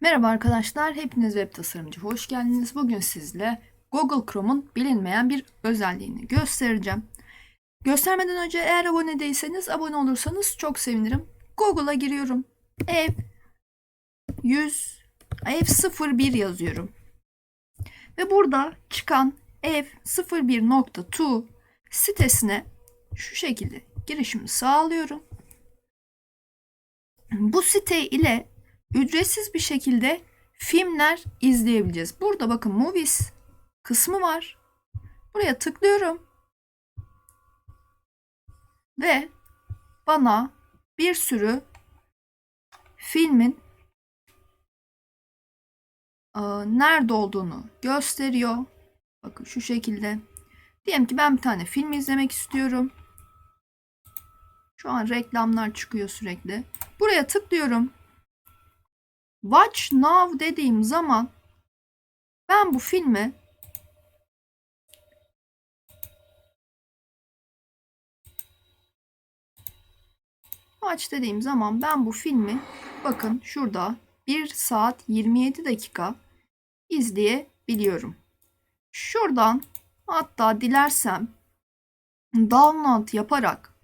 Merhaba arkadaşlar, hepiniz web tasarımcı hoş geldiniz. Bugün sizle Google Chrome'un bilinmeyen bir özelliğini göstereceğim. Göstermeden önce eğer abone değilseniz abone olursanız çok sevinirim. Google'a giriyorum. Ev 100 ev 01 yazıyorum. Ve burada çıkan ev 01.to sitesine şu şekilde girişimi sağlıyorum. Bu site ile ücretsiz bir şekilde filmler izleyebileceğiz. Burada bakın movies kısmı var. Buraya tıklıyorum. Ve bana bir sürü filmin e, nerede olduğunu gösteriyor. Bakın şu şekilde. Diyelim ki ben bir tane film izlemek istiyorum. Şu an reklamlar çıkıyor sürekli. Buraya tıklıyorum. Watch Now dediğim zaman ben bu filmi Watch dediğim zaman ben bu filmi bakın şurada 1 saat 27 dakika izleyebiliyorum. Şuradan hatta dilersem download yaparak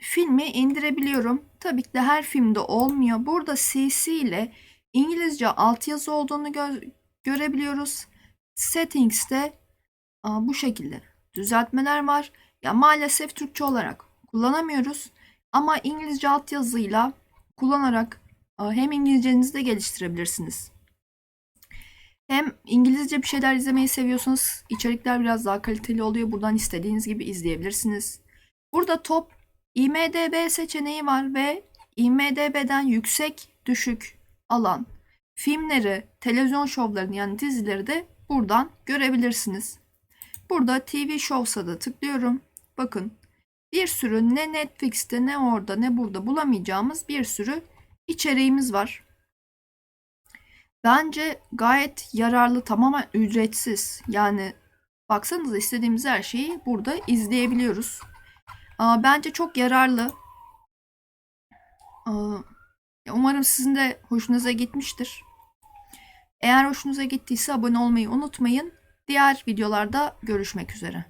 filmi indirebiliyorum. Tabii ki de her filmde olmuyor. Burada CC ile İngilizce altyazı olduğunu gö- görebiliyoruz. Settings'te aa, bu şekilde düzeltmeler var. Ya maalesef Türkçe olarak kullanamıyoruz. Ama İngilizce altyazıyla kullanarak aa, hem İngilizcenizi de geliştirebilirsiniz. Hem İngilizce bir şeyler izlemeyi seviyorsanız içerikler biraz daha kaliteli oluyor. Buradan istediğiniz gibi izleyebilirsiniz. Burada top IMDB seçeneği var ve IMDB'den yüksek düşük alan filmleri, televizyon şovlarını yani dizileri de buradan görebilirsiniz. Burada TV Shows'a da tıklıyorum. Bakın bir sürü ne Netflix'te ne orada ne burada bulamayacağımız bir sürü içeriğimiz var. Bence gayet yararlı, tamamen ücretsiz. Yani baksanıza istediğimiz her şeyi burada izleyebiliyoruz. Aa, bence çok yararlı. Aa, umarım sizin de hoşunuza gitmiştir. Eğer hoşunuza gittiyse abone olmayı unutmayın. Diğer videolarda görüşmek üzere.